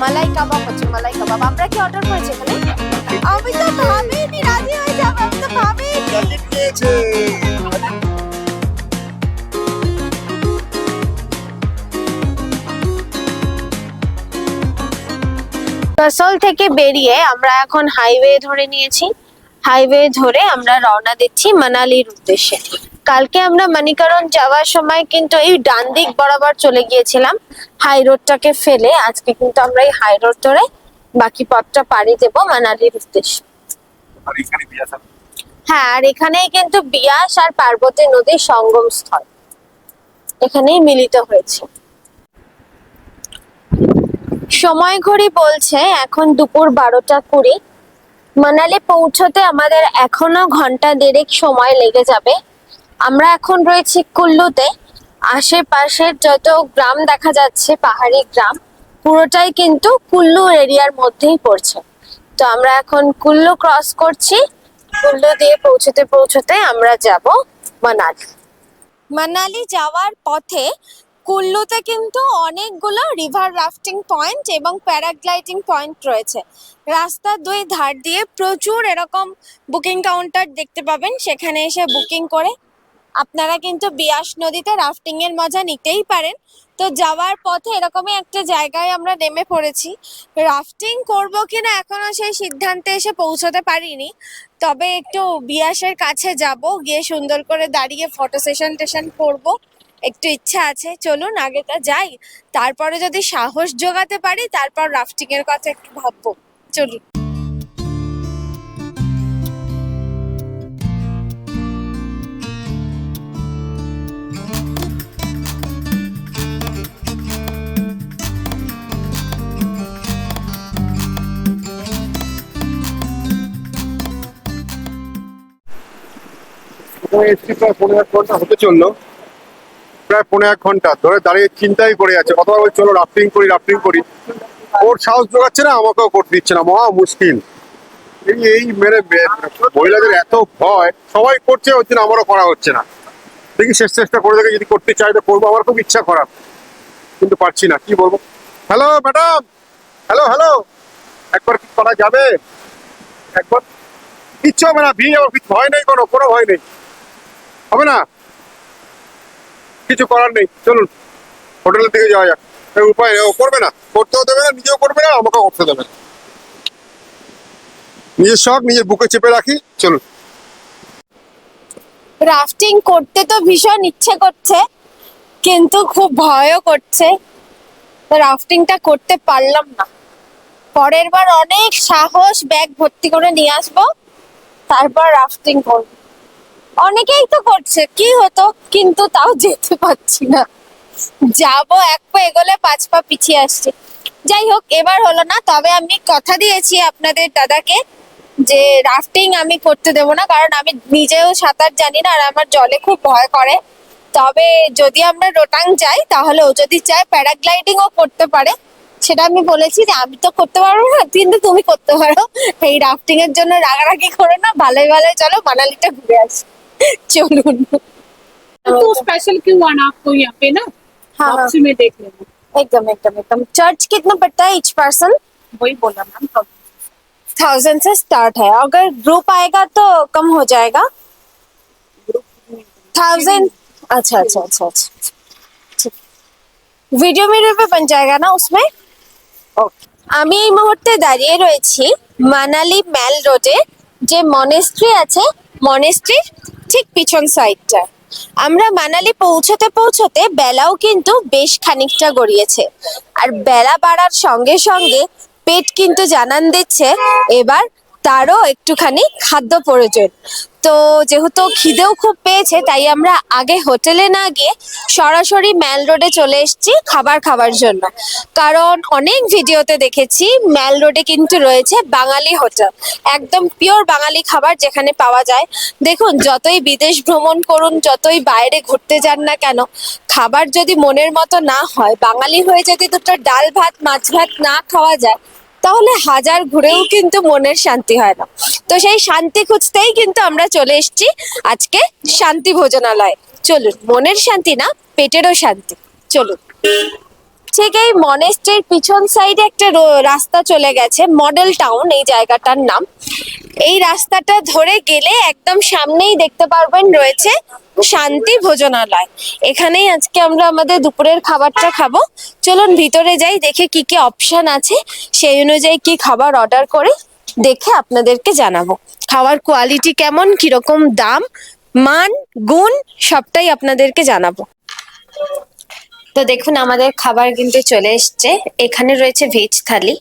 মালাই কাবাব হচ্ছে মালাই কাবাব আমরা কি অর্ডার করেছি এখানে? আমি তো ভাবিনি রাজি হয়ে যাব আমি তো ভাবিনি। কাসল থেকে বেরিয়ে আমরা এখন হাইওয়ে ধরে নিয়েছি। হাইওয়ে ধরে আমরা রওনা দিচ্ছি মানালির উদ্দেশ্যে। কালকে আমরা মানিকারণ যাওয়ার সময় কিন্তু এই ডান দিক বরাবর চলে গিয়েছিলাম। হাই রোডটাকে ফেলে আজকে কিন্তু আমরা এই হাই রোড ধরে বাকি পথটা পাড়ি দেব মানালির উদ্দেশ্যে। হ্যাঁ আর এখানেই কিন্তু বিয়াস আর পার্বতী নদীর সঙ্গম স্থল। এখানেই মিলিত হয়েছে। সময় ঘড়ি বলছে এখন দুপুর বারোটা কুড়ি। মানালি পৌঁছতে আমাদের এখনও ঘণ্টা দেড়েক সময় লেগে যাবে। আমরা এখন রয়েছি কুল্লুতে। আশেপাশের যত গ্রাম দেখা যাচ্ছে, পাহাড়ি গ্রাম, পুরোটাই কিন্তু কুল্লু এরিয়ার মধ্যেই পড়ছে। তো আমরা এখন কুল্লু ক্রস করছি। কুল্লু দিয়ে পৌঁছতে পৌঁছতে আমরা যাব মানালি। মানালি যাওয়ার পথে কুল্লুতে কিন্তু অনেকগুলো রিভার রাফটিং পয়েন্ট এবং প্যারাগ্লাইডিং পয়েন্ট রয়েছে। রাস্তার দুই ধার দিয়ে প্রচুর এরকম বুকিং কাউন্টার দেখতে পাবেন। সেখানে এসে বুকিং করে আপনারা কিন্তু বিয়াস নদীতে রাফটিং এর মজা নিতেই পারেন। তো যাওয়ার পথে এরকমই একটা জায়গায় আমরা নেমে পড়েছি। রাফটিং করব কিনা এখনও সেই সিদ্ধান্তে এসে পৌঁছতে পারিনি। তবে একটু বিয়াসের কাছে যাব, গিয়ে সুন্দর করে দাঁড়িয়ে ফটো সেশন টেশন করব। একটু ইচ্ছা আছে, চলুন আগেটা যাই। তারপরে যদি সাহস জোগাতে পারি, তারপর রাফটিং এর কথা একটু ভাববো। চলুন। ওখানে এসছি, প্রায় পনেরো এক ঘণ্টা হতে চলল। প্রায় পনেরো এক ঘণ্টা ধরে দাঁড়িয়ে চিন্তাই করে যাচ্ছে কতবার ওই চলো রাফটিং করি রাফটিং করি। ওর সাহস জোগাচ্ছে না, আমাকেও করতে দিচ্ছে না। মহা মুশকিল। এই এই মেরে মহিলাদের এত ভয়, সবাই করছে, ওই জন্য আমারও করা হচ্ছে না। দেখি শেষ চেষ্টা করে দেখে, যদি করতে চাই তো করব। আমার খুব ইচ্ছা করার, কিন্তু পারছি না, কি বলব? হ্যালো ম্যাডাম হ্যালো হ্যালো একবার কি করা যাবে? একবার? কিচ্ছু হবে না, ভিড় আমার ভয় নেই কোনো কোনো ভয় নেই। হবে না? কিছু করার নেই। চলুন, হোটেলের দিকে যাওয়া যাক। উপায় ও করবে না। করতেও দেবে না, নিজেও করবে না, আমাকেও করতে দেবে না। নিজের শখ, নিজের বুকে চেপে রাখি, চলুন। রাফটিং করতে তো ভীষণ ইচ্ছে করছে, কিন্তু খুব ভয়ও করছে। রাফটিংটা করতে পারলাম না। পরের বার অনেক সাহস, ব্যাগ ভর্তি করে নিয়ে আসব, তারপর রাফটিং করব। অনেকেই তো করছে, কি হতো? কিন্তু তাও যেতে পারছি না। যাব, এক পা এগোলে পাঁচ পা পিছিয়ে আসছে। যাই হোক, এবার হলো না, তবে আমি কথা দিয়েছি আপনাদের দাদাকে যে রাফটিং আমি করতে দেবো না, কারণ আমি নিজেও সাঁতার জানি না আর আমার জলে খুব ভয় করে। তবে যদি আমরা রোটাং যাই, তাহলে ও যদি চায় প্যারাগ্লাইডিংও করতে পারে। সেটা আমি বলেছি যে আমি তো করতে পারব না, কিন্তু তুমি করতে পারো। এই রাফটিং এর জন্য রাগারাগি করে না, ভালোই ভালোই চলো, মানালিটা ঘুরে আসি। চলুন तो स्पेशल क्यों आना आपको यहाँ पे ना हाँ, बॉक्स में देख लेना एकदम एकदम एकदम चर्च कितना पड़ता है ईच पर्सन वही बोला मैम कब थाउजेंड से स्टार्ट है अगर ग्रुप आएगा तो कम हो जाएगा थाउजेंड अच्छा अच्छा अच्छा अच्छा ठीक वीडियो मीडियो पे बन जाएगा ना उसमें ओके আমি এই মুহূর্তে দাঁড়িয়ে রয়েছি মানালি ম্যাল রোডে যে মনেস্ট্রি আছে মনেস্ট্রির ঠিক পিছন সাইডটা আমরা মানালি পৌঁছতে পৌঁছতে বেলাও কিন্তু বেশ খানিকটা গড়িয়েছে। আর বেলা বাড়ার সঙ্গে সঙ্গে পেট কিন্তু জানান দিচ্ছে, এবার তারও একটুখানি খাদ্য প্রয়োজন। তো যেহেতু খিদেও খুব পেয়েছে, তাই আমরা আগে হোটেলে না গিয়ে সরাসরি ম্যাল রোডে চলে এসেছি খাবার খাবার জন্য। কারণ অনেক ভিডিওতে দেখেছি ম্যাল রোডে কিন্তু রয়েছে বাঙালি হোটেল। একদম পিওর বাঙালি খাবার যেখানে পাওয়া যায়। দেখুন, যতই বিদেশ ভ্রমণ করুন, যতই বাইরে ঘুরতে যান না কেন, খাবার যদি মনের মতো না হয়, বাঙালি হয়ে যদি দুটো ডাল ভাত, মাছ ভাত না খাওয়া যায় তাহলে হাজার ঘুরেও কিন্তু মনের শান্তি হয় না। তো সেই শান্তি খুঁজতেই কিন্তু আমরা চলে এসেছি আজকে শান্তি ভোজনালয়। চলুন, মনের শান্তি না, পেটেরও শান্তি। চলুন। ঠিক এই মনেস্ট্রির পিছন সাইডে একটা রাস্তা চলে গেছে মডেল টাউন এই জায়গাটার নাম। এই রাস্তাটা ধরে গেলে একদম সামনেই দেখতে পারবেন রয়েছে শান্তি ভোজনালয়। এখানেই আজকে আমরা আমাদের দুপুরের খাবারটা খাব। চলুন ভিতরে যাই, দেখে কি কি অপশন আছে। সেই অনুযায়ী কি খাবার অর্ডার করে, দেখে আপনাদেরকে জানাব। খাওয়ার কোয়ালিটি কেমন, কীরকম দাম, মান, গুণ, সবটাই আপনাদেরকে জানাব। তো দেখুন, আমাদের খাবার কিন্তু চলে এসছে। এখানে রয়েছে ভেজ থালি,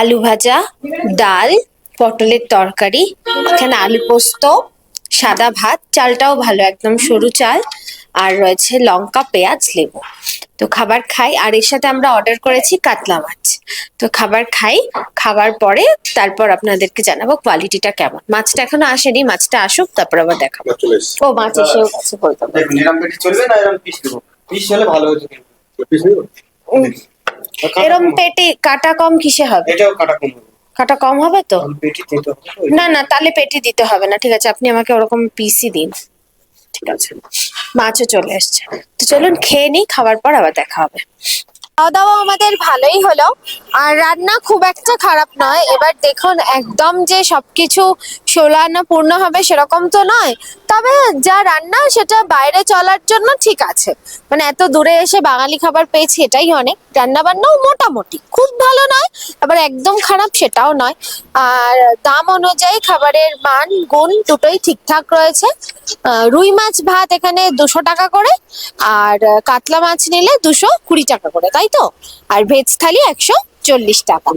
আলু ভাজা, ডাল, পটলের তরকারি, এখানে আলু পোস্ত সাদা ভাত চালটাও ভালো একদম সরু চাল। আর রয়েছে লঙ্কা পেঁয়াজ লেবু। তো খাবার খাই আর এর সাথে আমরা অর্ডার করেছি কাতলা মাছ। তো খাবার খাই খাবার পরে তারপর আপনাদেরকে জানাব কোয়ালিটিটা কেমন। মাছটা এখনও আসেনি মাছটা আসুক তারপর আবার দেখাবো। ও মাছ এসেও গেছে বলতে এরম চলবে না এরম পিস দেবো। পিস হলে ভালো হতো কিন্তু। পিস নিবো? উম, কাটা এরম পেটে কাটা কম কিসে হবে? এটাও কাটা কম হবে। কাটা কম হবে তো? পেটি দিতে হবে না না তাহলে পেটি দিতে হবে না ঠিক আছে আপনি আমাকে ওরকম পিসি দিন। ঠিক আছে মাছও চলে এসছে। তো চলুন খেয়ে নিই খাওয়ার পর আবার দেখা হবে। খাওয়া দাওয়া আমাদের ভালোই হলো আর রান্না খুব একটা খারাপ নয় এবার দেখুন একদম যে সবকিছু ষোলানো পূর্ণ হবে সেরকম তো নয়। তবে যা রান্না সেটা বাইরে চলার জন্য ঠিক আছে। মানে এত দূরে এসে বাঙালি খাবার পেয়েছি এটাই অনেক। রান্না বান্নাও মোটামুটি। খুব ভালো নয়, আবার একদম খারাপ সেটাও নয়। আর দাম অনুযায়ী খাবারের মান, গুণ দুটোই ঠিকঠাক রয়েছে। রুই মাছ ভাত এখানে দুশো টাকা করে, আর কাতলা মাছ নিলে দুশো কুড়ি টাকা করে, তাই তো? আর ভেজ থালি একশো চল্লিশ টাকা?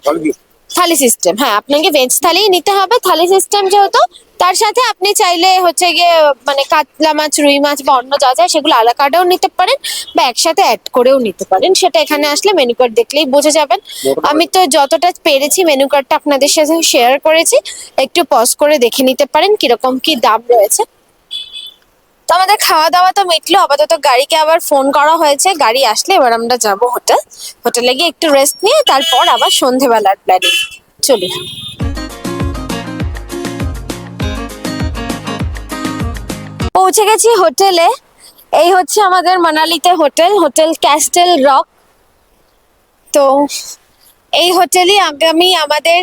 থালি সিস্টেম হ্যাঁ আপনাকে ভেজ থালিই নিতে হবে। থালি সিস্টেম যেহেতু তার সাথে আপনি চাইলে হচ্ছে গিয়ে মানে কাতলা মাছ রুই মাছ বা অন্য যা যায় সেগুলো আলা কার্ডেও নিতে পারেন বা একসাথে অ্যাড করেও নিতে পারেন। সেটা এখানে আসলে মেনু কার্ড দেখলেই বোঝা যাবেন। আমি তো যতটা পেরেছি মেনু কার্ডটা আপনাদের সাথে শেয়ার করেছি একটু পজ করে দেখে নিতে পারেন কীরকম কি দাম রয়েছে। তো আমাদের খাওয়া দাওয়া তো মিটলো, আপাতত গাড়িকে আবার ফোন করা হয়েছে। গাড়ি আসলে এবার আমরা যাব হোটেল হোটেলে গিয়ে একটু রেস্ট নিয়ে তারপর আবার সন্ধেবেলার প্ল্যানিং চলুন পৌঁছে গেছি হোটেলে এই হচ্ছে আমাদের মানালিতে হোটেল হোটেল ক্যাস্টেল রক তো এই হোটেলই আগামী আমাদের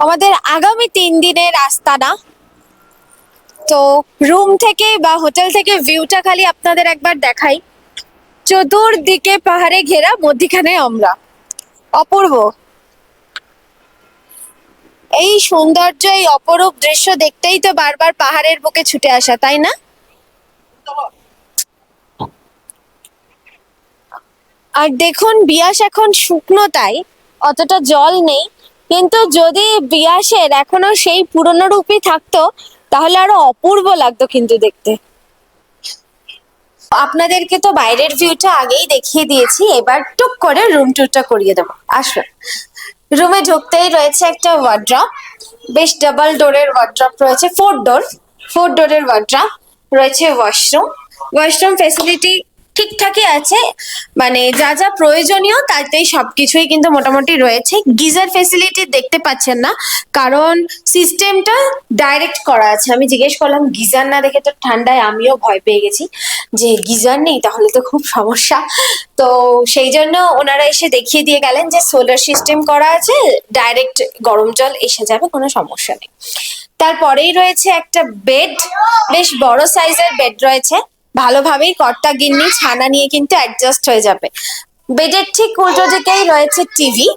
আমাদের আগামী তিন দিনের আস্তানা। তো রুম থেকে বা হোটেল থেকে ভিউটা খালি আপনাদের একবার দেখাই। চতুর্দিকে পাহাড়ে ঘেরা, মধ্যিখানে আমরা অপূর্ব। এই সৌন্দর্য, এই অপরূপ দৃশ্য দেখতেই তো বারবার পাহাড়ের বুকে ছুটে আসা, তাই না? আর দেখুন, বিয়াস এখন শুকনো তাই, অতটা জল নেই। কিন্তু যদি বিয়াসের এখনও সেই পুরনো রূপই থাকতো তাহলে আরও অপূর্ব লাগতো কিন্তু দেখতে। আপনাদেরকে তো বাইরের ভিউটা আগেই দেখিয়ে দিয়েছি, এবার টুক করে রুম টুরটা করিয়ে দেবো। আসুন। রুমে ঢুকতেই রয়েছে একটা ওয়ার্ড্রপ বেশ ডাবল ডোরের ওয়ার্ড্রপ রয়েছে ফোর ডোর ফোর ডোরের ওয়ার্ড্রপ রয়েছে ওয়াশরুম ওয়াশরুম ফেসিলিটি ঠিকঠাকই আছে। মানে যা যা প্রয়োজনীয় তাতেই সবকিছুই কিন্তু মোটামুটি রয়েছে। গিজার ফেসিলিটি দেখতে পাচ্ছেন না, কারণ সিস্টেমটা ডাইরেক্ট করা আছে। আমি জিজ্ঞেস করলাম, গিজার না দেখে তো ঠান্ডায় আমিও ভয় পেয়ে গেছি যে গিজার নেই, তাহলে তো খুব সমস্যা। তো সেই জন্য ওনারা এসে দেখিয়ে দিয়ে গেলেন যে সোলার সিস্টেম করা আছে ডাইরেক্ট গরম জল এসে যাবে, কোনো সমস্যা নেই। তারপরেই রয়েছে একটা বেড বেশ বড় সাইজের বেড রয়েছে। ভালোভাবেই কর্তা গিন্নি ছানা নিয়ে কিন্তু অ্যাডজাস্ট হয়ে যাবে। বেডের ঠিক উল্টো দিকেই রয়েছে টিভি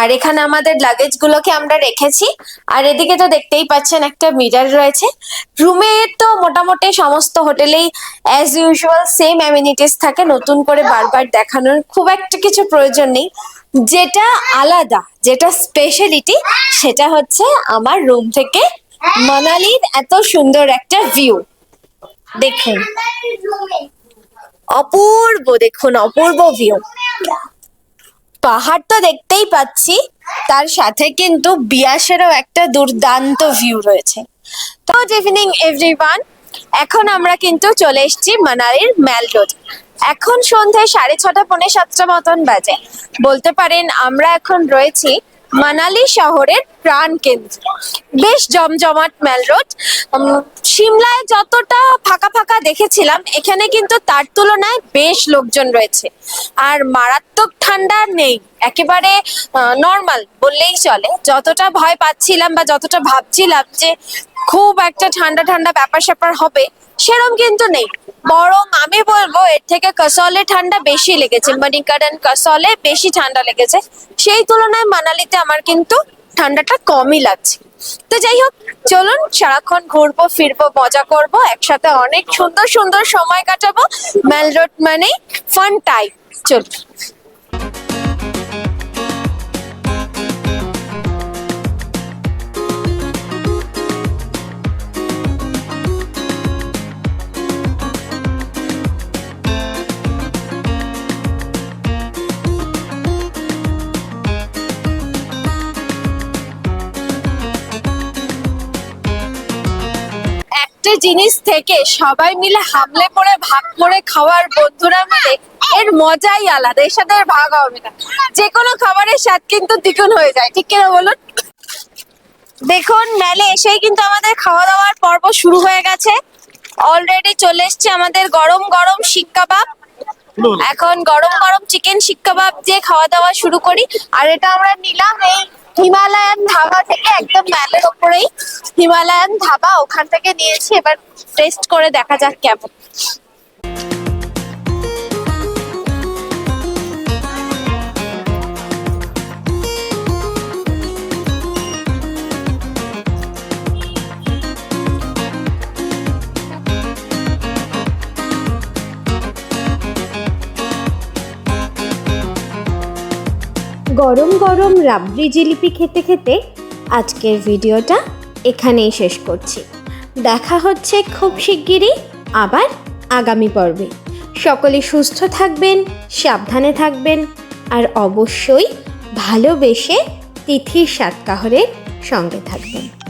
আর এখানে আমাদের লাগেজ গুলোকে আমরা রেখেছি। আর এদিকে তো দেখতেই পাচ্ছেন একটা মিরার রয়েছে। রুমে তো মোটামুটি সমস্ত হোটেলেই অ্যাজ ইউজুয়াল সেম অ্যামিনিটিস থাকে। নতুন করে বারবার দেখানোর খুব একটা কিছু প্রয়োজন নেই। যেটা আলাদা, যেটা স্পেশালিটি সেটা হচ্ছে আমার রুম থেকে মানালির এত সুন্দর একটা ভিউ দেখুন। অপূর্ব দেখুন, অপূর্ব ভিউ পাহাড় তো দেখতেই পাচ্ছি, তার সাথে কিন্তু বিয়াসেরও একটা দুর্দান্ত ভিউ রয়েছে। তো গুড ইভিনিং এভরিওয়ান এখন আমরা কিন্তু চলে এসেছি মানালির ম্যাল রোড এখন সন্ধ্যে সাড়ে ছটা, পৌনে সাতটা মতন বাজে। বলতে পারেন, আমরা এখন রয়েছি মানালি শহরের প্রাণ কেন্দ্র। বেশ জমজমাট মেল রোড। সিমলায় যতটা ফাঁকা ফাঁকা দেখেছিলাম, এখানে কিন্তু তার তুলনায় বেশ লোকজন রয়েছে। আর মারাত্মক ঠান্ডা নেই, একেবারে নর্মাল বললেই চলে। যতটা ভয় পাচ্ছিলাম বা যতটা ভাবছিলাম যে খুব একটা ঠান্ডা ঠান্ডা ব্যাপার স্যাপার হবে সেরম কিন্তু নেই। বরং আমি বলব, এর থেকে কসলে ঠান্ডা বেশি লেগেছে মণিকারণ কসলে বেশি ঠান্ডা লেগেছে। সেই তুলনায় মানালিতে আমার কিন্তু ঠান্ডাটা কমই লাগছে। তো যাই হোক, চলুন সারাক্ষণ ঘুরবো, ফিরবো, মজা করব, একসাথে অনেক সুন্দর সুন্দর সময় কাটাবো। মেল রোড মানে ফান টাইম চলুন। একটা জিনিস থেকে সবাই মিলে হামলে পড়ে ভাগ করে খাওয়ার বন্ধুরা মিলে, এর মজাই আলাদা। এর সাথে ভাগ হবে না। যে কোনো খাবারের স্বাদ কিন্তু দ্বিগুণ হয়ে যায়। ঠিক কিনা বলুন? দেখুন, মেলে এসেই কিন্তু আমাদের খাওয়া দাওয়ার পর্ব শুরু হয়ে গেছে। অলরেডি চলে এসছে আমাদের গরম গরম শিক কাবাব। এখন গরম গরম চিকেন শিক কাবাব দিয়ে খাওয়া দাওয়া শুরু করি। আর এটা আমরা নিলাম এই হিমালয়ান ধাবা থেকে একদম ম্যালের ওপরেই হিমালয়ান ধাবা ওখান থেকে নিয়েছি, এবার টেস্ট করে দেখা যাক কেমন। গরম গরম রাবড়ি জিলিপি খেতে খেতে আজকের ভিডিওটা এখানেই শেষ করছি। দেখা হচ্ছে খুব শিগগিরই আবার আগামী পর্বে। সকলে সুস্থ থাকবেন, সাবধানে থাকবেন আর অবশ্যই ভালোবেসে তিথির সাতকাহরের সঙ্গে থাকবেন।